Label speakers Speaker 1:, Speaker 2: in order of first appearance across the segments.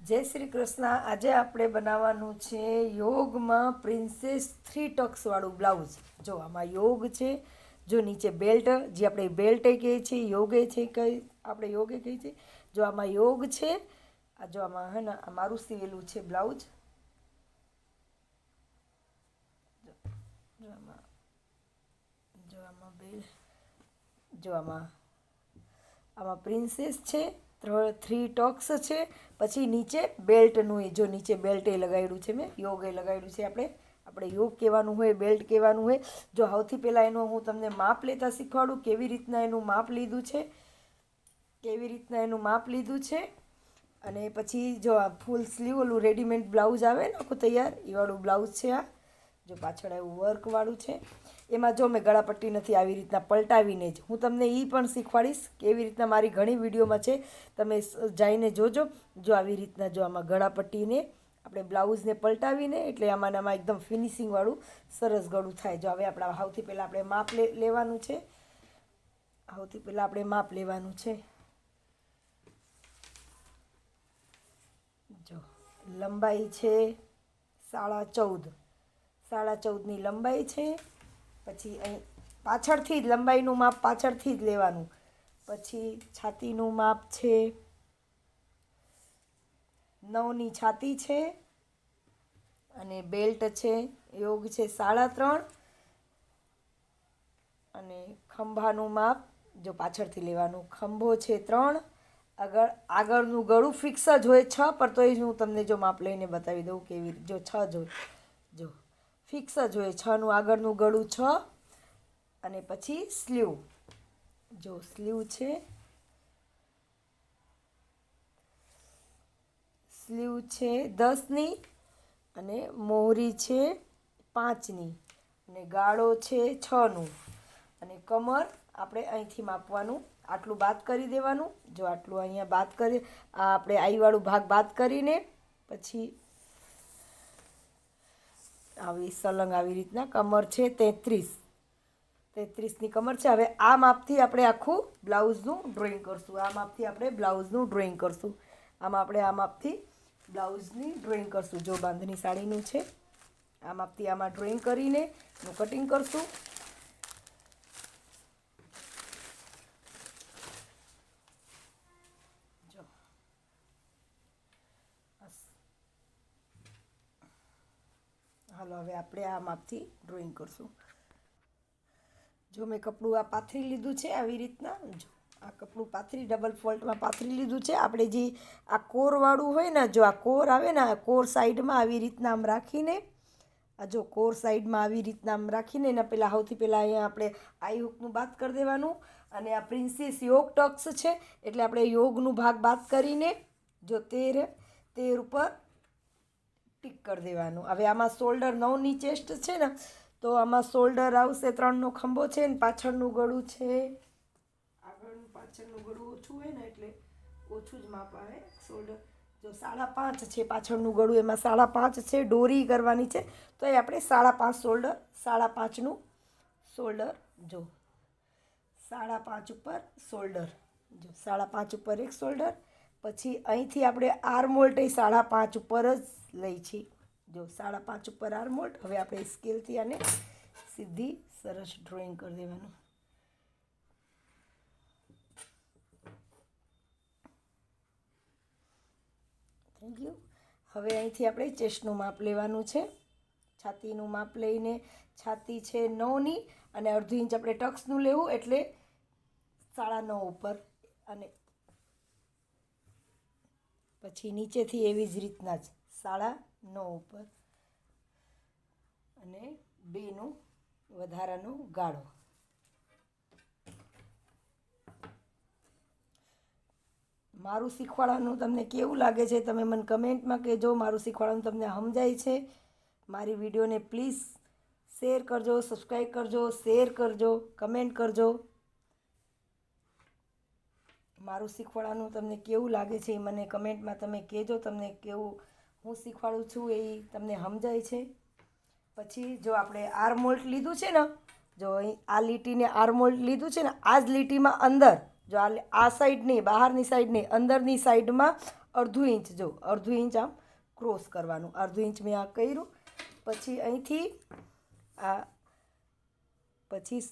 Speaker 1: જય શ્રી કૃષ્ણ. આજે આપણે બનાવવાનું છે યોગમાં પ્રિન્સેસ થ્રી ટક્સવાળું બ્લાઉઝ. જો આમાં યોગ છે, જો નીચે બેલ્ટ, જે આપણે બેલ્ટે કહીએ છીએ, યોગે છે કઈ, આપણે યોગે કહીએ છીએ. જો આમાં યોગ છે, આ જો આમાં હે ને, આ મારું સીવેલું છે બ્લાઉઝ. જો આમાં જો આમાં જો આમાં આમાં પ્રિન્સેસ છે થ્રી ટોક્સ છે. પછી નીચે બેલ્ટનું એ, જો નીચે બેલ્ટ એ લગાડ્યું છે મેં, યોગ એ લગાડ્યું છે આપણે. આપણે યોગ કહેવાનું હોય બેલ્ટ કહેવાનું હોય. જો સૌથી પહેલાં એનું હું તમને માપ લેતા શીખવાડું, કેવી રીતના એનું માપ લીધું છે. કેવી રીતના એનું માપ લીધું છે. અને પછી જો આ ફૂલ સ્લીવ ઓલું રેડીમેડ બ્લાઉઝ આવે ને આખું તૈયાર એવાળું બ્લાઉઝ છે આ. જો પાછળ એવું વર્કવાળું છે, એમાં જો મેં ગળાપટ્ટી નથી આવી રીતના પલટાવીને જ. હું તમને એ પણ શીખવાડીશ કે એવી રીતના મારી ઘણી વિડીયોમાં છે, તમે જઈને જોજો. જો આવી રીતના જો આમાં ગળાપટ્ટીને આપણે બ્લાઉઝને પલટાવીને, એટલે આમાં આમાં એકદમ ફિનિશિંગવાળું સરસ ગળું થાય. જો હવે આપણા સૌથી પહેલાં આપણે માપ લેવાનું છે. સૌથી પહેલાં આપણે માપ લેવાનું છે. જો, લંબાઈ છે સાડા ચૌદ. સાડા ચૌદની લંબાઈ છે. પછી અહીં પાછળથી જ લંબાઈનું માપ પાછળથી જ લેવાનું. પછી છાતીનું માપ છે. નવની છાતી છે. અને બેલ્ટ છે. યોગ છે સાડા ત્રણ. અને ખંભાનું માપ જો પાછળથી લેવાનું. ખંભો છે ત્રણ. આગળ, આગળનું ગળું ફિક્સ જ હોય છ પર તોય હું તમને જો માપ લઈને બતાવી દઉં કેવી જો છ જ જો. ફિક્સ જ હોય. છનું આગળનું ગળું છ અને પછી સ્લીવ. જો સ્લીવ છે. સ્લીવ છે દસની અને મોહરી છે પાંચની અને ગાળો છે છનું અને કમર આપણે અહીંથી માપવાનું. આટલું બાદ કરી દેવાનું. જો આટલું અહીંયા બાદ કરી, આ આપણે આઈવાળું ભાગ બાદ કરીને પછી આવી સલંગ આવી રીતના. કમર છે તેત્રીસ. તેત્રીસની કમર છે. હવે આ માપથી આપણે આખું બ્લાઉઝનું ડ્રોઈંગ કરશું. આ માપથી આપણે બ્લાઉઝનું ડ્રોઈંગ કરશું. આમાં આપણે આ માપથી બ્લાઉઝની ડ્રોઈંગ કરશું. જો બાંધણી સાડીનું છે, આ માપથી આમાં ડ્રોઈંગ કરીને કટિંગ કરશું જો બસ. હાલો હવે આપણે આ માપથી ડ્રોઈંગ કરશું. જો મેં કપડું આ પાથરી લીધું છે આવી રીતના, જો આ કપડું પાથરી ડબલ ફોલ્ટમાં પાથરી લીધું છે. આપણે જે આ કોરવાળું હોય ને, જો આ કોર આવે ને, આ કોર સાઈડમાં આવી રીતના આમ રાખીને, આ જો કોર સાઈડમાં આવી રીતના આમ રાખીને, એના પહેલાં સૌથી પહેલાં અહીંયા આપણે આઈ હુકનું બાદ કરી દેવાનું. અને આ પ્રિન્સેસ યોગ ટક્સ છે, એટલે આપણે યોગનું ભાગ બાદ કરીને, જો તેર તેર ઉપર ટીક કરી દેવાનું. હવે આમાં શોલ્ડર નવની ચેસ્ટ છે ને, તો આમાં શોલ્ડર આવશે ત્રણનો ખંભો છે ને, પાછળનું ગળું છે. આગળનું પાછળનું ગળું ઓછું હોય ને, એટલે ઓછું જ માપ આવે શોલ્ડર જો સાડા પાંચ છે, પાછળનું ગળું, એમાં સાડા પાંચ છે ડોરી કરવાની છે, તો એ આપણે સાડા પાંચ શોલ્ડર સાડા પાંચનું શોલ્ડર જો. સાડા પાંચ ઉપર શોલ્ડર જો સાડા પાંચ ઉપર એક શોલ્ડર પછી અહીંથી આપણે આર્મોલ્ટ એ સાડા પાંચ ઉપર જ લઈ છીએ. જો સાડા પાંચ ઉપર આર્મોલ્ટ હવે આપણે સ્કેલથી આને સીધી સરસ ડ્રોઈંગ કરી દેવાનું. થેન્ક યુ હવે અહીંથી આપણે ચેસ્ટનું માપ લેવાનું છે. છાતીનું માપ લઈને છાતી છે નવની અને અડધી ઇંચ આપણે ટક્સનું લેવું એટલે સાડા નવ ઉપર. અને પછી નીચેથી એવી જ રીતના જ સાડા નવ ઉપર અને બેનું વધારાનો ગાળો. મારું શીખવાડવાનું તમને કેવું લાગે છે તમે મને કમેન્ટમાં કહેજો. મારું શીખવાડવાનું તમને સમજાય છે. મારી વિડીયોને પ્લીઝ શેર કરજો સબસ્ક્રાઈબ કરજો, શેર કરજો, કમેન્ટ કરજો. મારું શીખવાડવાનું તમને કેવું લાગે છે એ મને કમેન્ટમાં તમે કહેજો, તમને કેવું હું શીખવાડું છું એ તમને સમજાય છે. પછી જો આપણે આર્મોલ્ટ લીધું છે ને, જો અહીં આ લીટીને આર્મોલ્ટ લીધું છે ને, આ જ લીટીમાં અંદર, જો આ આ સાઈડની બહારની સાઈડની અંદરની સાઈડમાં અડધું ઇંચ, જો અડધું ઇંચ આમ ક્રોસ કરવાનું, અડધું ઇંચ મેં આ કર્યું. પછી અહીંથી આ, પછી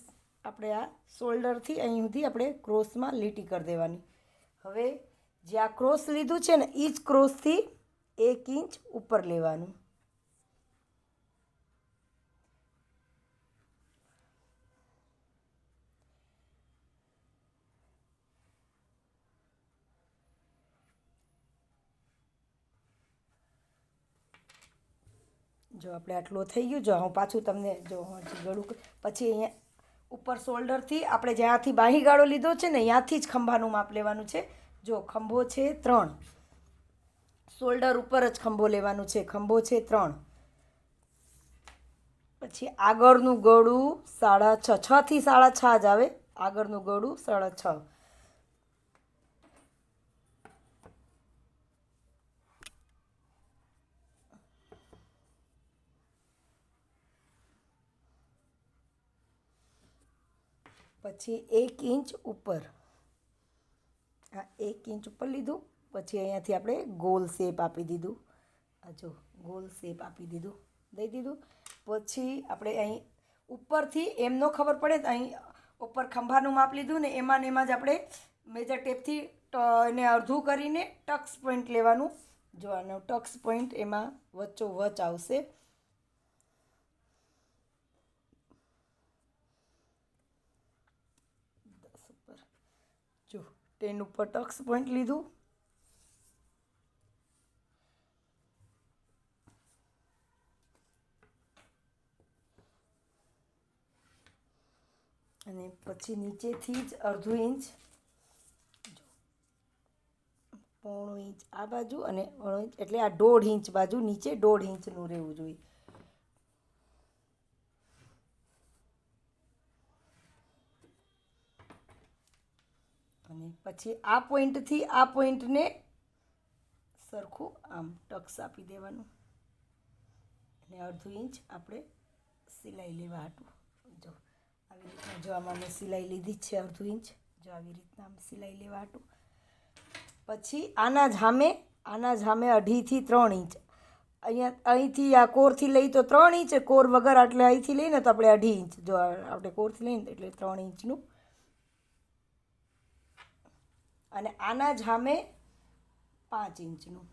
Speaker 1: આપણે આ શોલ્ડરથી અહીં સુધી આપણે ક્રોસમાં લીટી કરી દેવાની. હવે જે આ ક્રોસ લીધું છે ને એ જ ક્રોસથી એક ઇંચ ઉપર લેવાનું. જો આપણે આટલું થઈ ગયું, જો હું પાછું તમને જો હજી ગળું પછી અહીંયા ઉપર શોલ્ડરથી આપણે જ્યાંથી બાહી ગાળો લીધો છે ને, ત્યાંથી જ ખંભાનું માપ લેવાનું છે. જો ખંભો છે ત્રણ. શોલ્ડર ઉપર જ ખંભો લેવાનું છે. ખંભો છે ત્રણ. પછી આગળનું ગળું સાડા છ છથી સાડા છ જ આવે. આગળનું ગળું સાડા છ. પછી એક ઇંચ ઉપર. આ એક ઇંચ ઉપર લીધું. પછી અહીંયાથી આપણે ગોલ શેપ આપી દીધું. આ જો, ગોલ શેપ આપી દીધું. દઈ દીધું. પછી આપણે અહીં ઉપરથી, એમનો ખબર પડે તો અહીં ઉપર ખંભાનું માપ લીધું ને એમાં ને એમાં જ આપણે મેજર ટેપથી એને અડધું કરીને ટક્સ પોઈન્ટ લેવાનું. જો આનો ટક્સ પોઈન્ટ એમાં વચ્ચો વચ આવશે દસ ઉપર જો ટેન ઉપર ટક્સ પોઈન્ટ લીધું. અને પછી નીચેથી જ અડધું ઇંચ પોણું ઇંચ આ બાજુ અને એટલે આ દોઢ ઇંચ બાજુ નીચે દોઢ ઇંચનું રહેવું જોઈએ. પછી આ પોઈન્ટથી આ પોઈન્ટને સરખું આમ ટક્સ આપી દેવાનું. અને અડધું ઇંચ આપણે સિલાઈ લેવા હતું જો, આવી રીતના જો આમાં મેં સિલાઈ લીધી છે અડધું ઇંચ. જો આવી રીતના સિલાઈ લેવા હતું પછી આના જામે આના જામે અઢીથી ત્રણ ઇંચ. અહીંયા, અહીંથી આ કોરથી લઈ તો ત્રણ ઇંચ, કોર વગર એટલે અહીંથી લઈને તો આપણે અઢી ઇંચ. જો આપણે કોરથી લઈને એટલે ત્રણ ઇંચનું અને આના જામે પાંચ ઇંચનું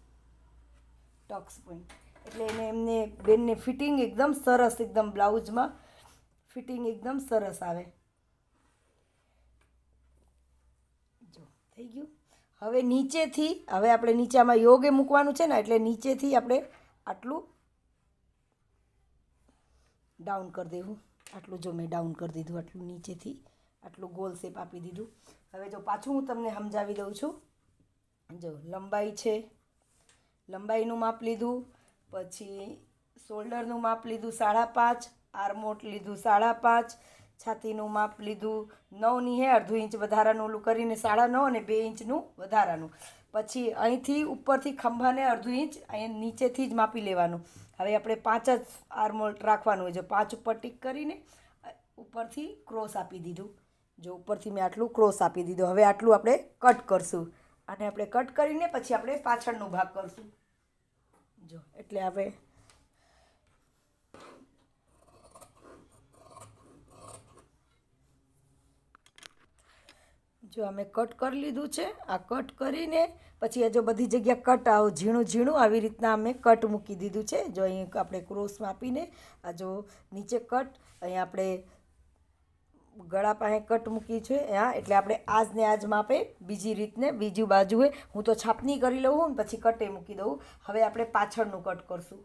Speaker 1: ટક્સ પોઈન્ટ. એટલે એને એમને બેનને ફિટિંગ એકદમ સરસ, એકદમ બ્લાઉઝમાં ફિટિંગ એકદમ સરસ આવે. જો, થઈ ગયું. હવે નીચેથી, હવે આપણે નીચામાં યોગે મૂકવાનું છે ને, એટલે નીચેથી આપણે આટલું ડાઉન કરી દેવું. આટલું જો મેં ડાઉન કરી દીધું, આટલું નીચેથી. આટલું ગોલ શેપ આપી દીધું. હવે જો પાછું હું તમને સમજાવી દઉં છું. જો લંબાઈ છે. લંબાઈનું માપ લીધું. પછી શોલ્ડરનું માપ લીધું સાડા પાંચ. આર્મોટ લીધું સાડા પાંચ. છાતીનું માપ લીધું નવની હે, અડધું ઇંચ વધારાનું ઓલું કરીને સાડા નવ અને બે ઇંચનું વધારાનું. પછી અહીંથી ઉપરથી ખંભાને અડધું ઇંચ અહીં નીચેથી જ માપી લેવાનું. હવે આપણે પાંચ જ આર્મોલ્ટ રાખવાનું હોય. છે પાંચ ઉપર ટીક કરીને ઉપરથી ક્રોસ આપી દીધું. જો ઉપરથી મેં આટલું ક્રોસ આપી દીધું, હવે આટલું આપણે કટ કરશું. અને આપણે કટ કરીને પછી આપણે પાછળનો ભાગ કરશું. જો, એટલે આપણે જો અમે કટ કરી લીધું છે, આ કટ કરીને પછી આ જો બધી જગ્યા કટ આવું ઝીણું ઝીણું, આવી રીતના અમે કટ મૂકી દીધું છે. જો અહીં આપણે ક્રોસમાં આપીને આ જો નીચે કટ, અહીં આપણે ગળા પાસે કટ મૂકી છે, હા, એટલે આપણે આજને આજ માપે બીજી રીતને બીજી બાજુએ હું તો છાપની કરી લઉં પછી કટે મૂકી દઉં. હવે આપણે પાછળનું કટ કરશું.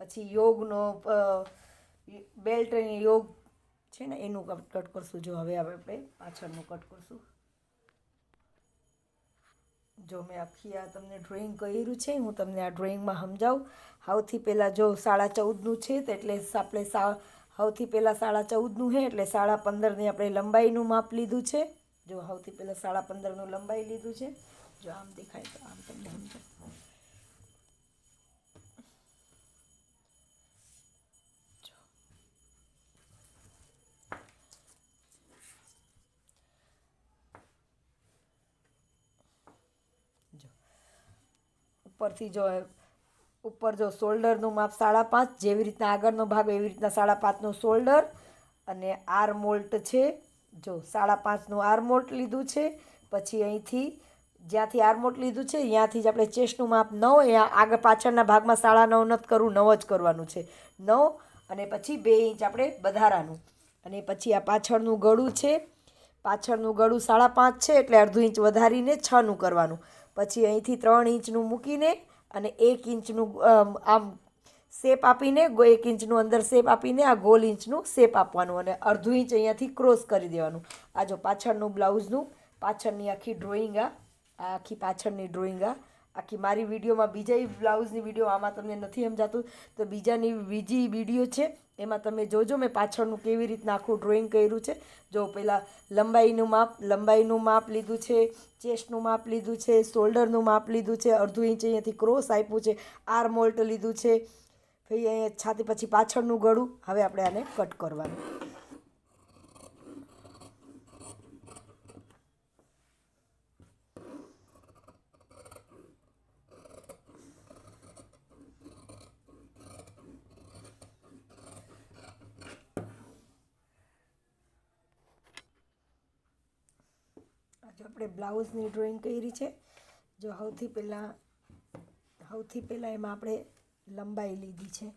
Speaker 1: પછી યોગનો બેલ્ટ યોગ છે ને, એનું કટ કરશું. જો હવે આપણે પાછળનું કટ કરશું. જો મેં આખી આ તમને ડ્રોઈંગ કર્યું છે, હું તમને આ ડ્રોઈંગમાં સમજાવું. સૌથી પહેલાં જો સાડા ચૌદનું છે, તો એટલે આપણે સા સૌથી પહેલાં સાડા ચૌદનું છે એટલે સાડા પંદરની આપણે લંબાઈનું માપ લીધું છે. જો સૌથી પહેલાં સાડા પંદરનું લંબાઈ લીધું છે. જો આમ દેખાય તો આમ તમને સમજાવું ઉપરથી જો ઉપર જો શોલ્ડરનું માપ સાડા પાંચ જેવી રીતના આગળનો ભાગ એવી રીતના સાડા પાંચનું શોલ્ડર અને આર મોલ્ટ છે. જો સાડા પાંચનું આર મોલ્ટ લીધું છે, પછી અહીંથી જ્યાંથી આર લીધું છે, ત્યાંથી જ આપણે ચેસ્ટનું માપ નવ એ આગળ પાછળના ભાગમાં સાડા નવ નથી કરવું, નવ જ કરવાનું છે. નવ અને પછી બે ઇંચ આપણે વધારાનું. અને પછી આ પાછળનું ગળું છે, પાછળનું ગળું સાડા પાંચ છે, એટલે અડધું ઇંચ વધારીને છનું કરવાનું. પછી અહીંથી ત્રણ ઇંચનું મૂકીને અને એક ઇંચનું આમ શેપ આપીને એક ઇંચનું અંદર શેપ આપીને આ ગોલ ઇંચનું શેપ આપવાનું અને અડધું ઇંચ અહીંયાથી ક્રોસ કરી દેવાનું. આ જો પાછળનું બ્લાઉઝનું, પાછળની આખી ડ્રોઈંગ આ આખી પાછળની ડ્રોઈંગ આ. આખી મારી વિડીયોમાં બીજા બ્લાઉઝની વીડિયો આમાં તમને નથી સમજાતું, તો બીજાની બીજી વીડિયો છે, એમાં તમે જોજો મેં પાછળનું કેવી રીતના આખું ડ્રોઈંગ કર્યું છે. જો પહેલાં લંબાઈનું માપ લંબાઈનું માપ લીધું છે ચેસ્ટનું માપ લીધું છે શોલ્ડરનું માપ લીધું છે, અડધું ઇંચ અહીંયાથી ક્રોસ આપ્યું છે આર મોલ્ટ લીધું છે. પછી અહીંયા છાતી પછી પાછળનું ગળું. હવે આપણે આને કટ કરવાનું. આજે આપણે બ્લાઉઝની ડ્રોઈંગ કરી છે, જો સૌથી પહેલાં સૌથી પહેલાં એમાં આપણે લંબાઈ લીધી છે.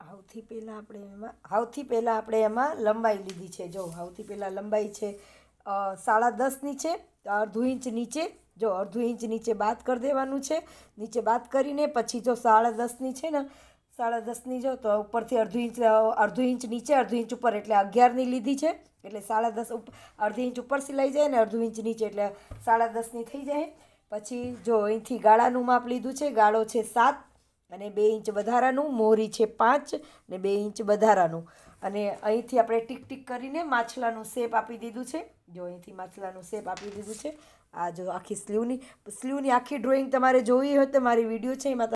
Speaker 1: સૌથી પહેલાં આપણે એમાં, સૌથી પહેલાં આપણે એમાં લંબાઈ લીધી છે. જો સૌથી પહેલાં લંબાઈ છે સાડા દસની છે, અડધું ઇંચ નીચે, જો અડધું ઇંચ નીચે બાદ કરી દેવાનું છે. નીચે બાદ કરીને પછી જો સાડા દસની છે ને, સાડા દસની જો તો ઉપરથી અડધું ઇંચ અડધું ઇંચ નીચે, અડધું ઇંચ ઉપર એટલે અગિયારની લીધી છે. એટલે સાડા દસ ઉપ, અડધી ઇંચ ઉપર સિલાઈ જાય ને અડધું ઇંચ નીચે, એટલે સાડા દસની થઈ જાય. પછી જો અહીંથી ગાળાનું માપ લીધું છે, ગાળો છે સાત અને બે ઇંચ વધારાનું, મોરી છે પાંચ અને બે ઇંચ વધારાનું. અને અહીંથી આપણે ટીક ટીક કરીને માછલાનું શેપ આપી દીધું છે. જો અહીંથી માછલાનું શેપ આપી દીધું છે. આ જો આખી સ્લીવની સ્લીવની આખી ડ્રોઈંગ તમારે જોવી હોય તો મારી વીડિયો છે, એમાં